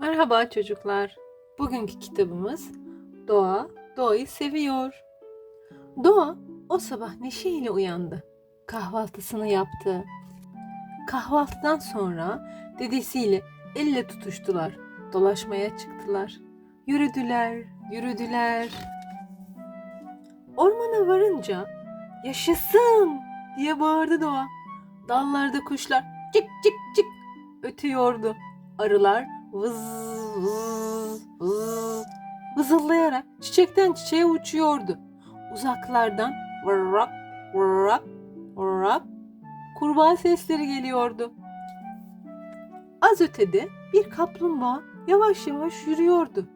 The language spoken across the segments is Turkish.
Merhaba çocuklar. Bugünkü kitabımız Doğa, doğayı seviyor. Doğa o sabah neşeyle uyandı. Kahvaltısını yaptı. Kahvaltıdan sonra dedesiyle elle tutuştular. Dolaşmaya çıktılar. Yürüdüler, yürüdüler. Ormana varınca yaşasın diye bağırdı Doğa. Dallarda kuşlar çık çık çık ötüyordu. Arılar vız vız vız vızıldayarak çiçekten çiçeğe uçuyordu. Uzaklardan vırrak vırrak vırrak kurbağa sesleri geliyordu. Az ötede bir kaplumbağa yavaş yavaş yürüyordu.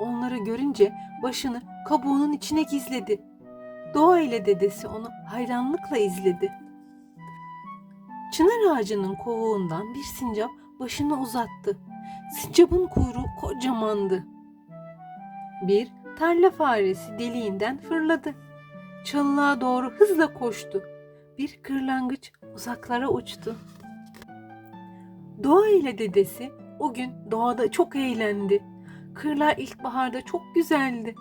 Onları görünce başını kabuğunun içine gizledi. Doğa ile dedesi onu hayranlıkla izledi. Çınar ağacının kovuğundan bir sincap başını uzattı. Sincapın kuyruğu kocamandı. Bir tarla faresi deliğinden fırladı. Çalılığa doğru hızla koştu. Bir kırlangıç uzaklara uçtu. Doğa ile dedesi o gün doğada çok eğlendi. Kırlar ilkbaharda çok güzeldi.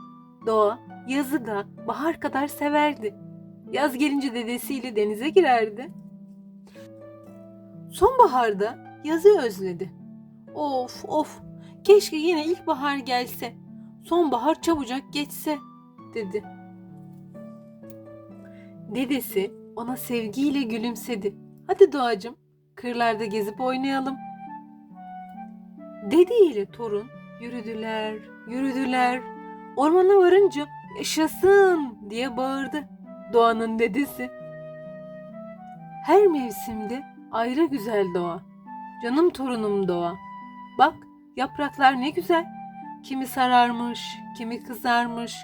Doğa yazı da bahar kadar severdi. Yaz gelince dedesiyle denize girerdi. Sonbaharda yazı özledi. Of of keşke yine ilkbahar gelse. Sonbahar çabucak geçse dedi. Dedesi ona sevgiyle gülümsedi. Hadi doğacım kırlarda gezip oynayalım. Dede ile torun yürüdüler, yürüdüler. Ormana varınca yaşasın diye bağırdı doğanın dedesi. Her mevsimde ayrı güzel doğa. Canım torunum doğa. Bak yapraklar ne güzel. Kimi sararmış, kimi kızarmış,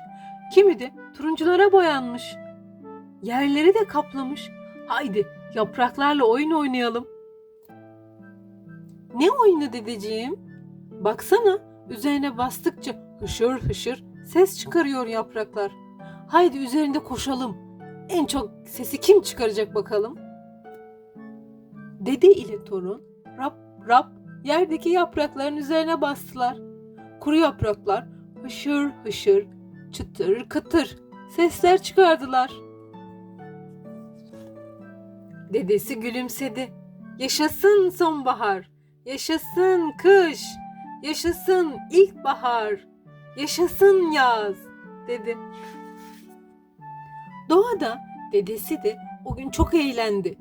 kimi de turunculara boyanmış. Yerleri de kaplamış. Haydi yapraklarla oyun oynayalım. Ne oyunu dedeciğim? Baksana üzerine bastıkça hışır hışır ses çıkarıyor yapraklar. Haydi üzerinde koşalım. En çok sesi kim çıkaracak bakalım? Dede ile torun rap rap yerdeki yaprakların üzerine bastılar. Kuru yapraklar hışır hışır, çıtır kıtır sesler çıkardılar. Dedesi gülümsedi. Yaşasın sonbahar, yaşasın kış, yaşasın ilkbahar, yaşasın yaz dedi. Doğa da dedesi de o gün çok eğlendi.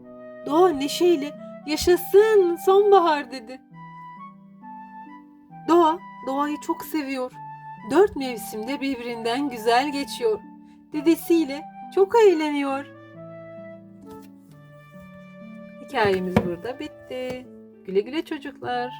Doğa neşeyle yaşasın sonbahar dedi. Doğa doğayı çok seviyor. Dört mevsimde birbirinden güzel geçiyor. Dedesiyle çok eğleniyor. Hikayemiz burada bitti. Güle güle çocuklar.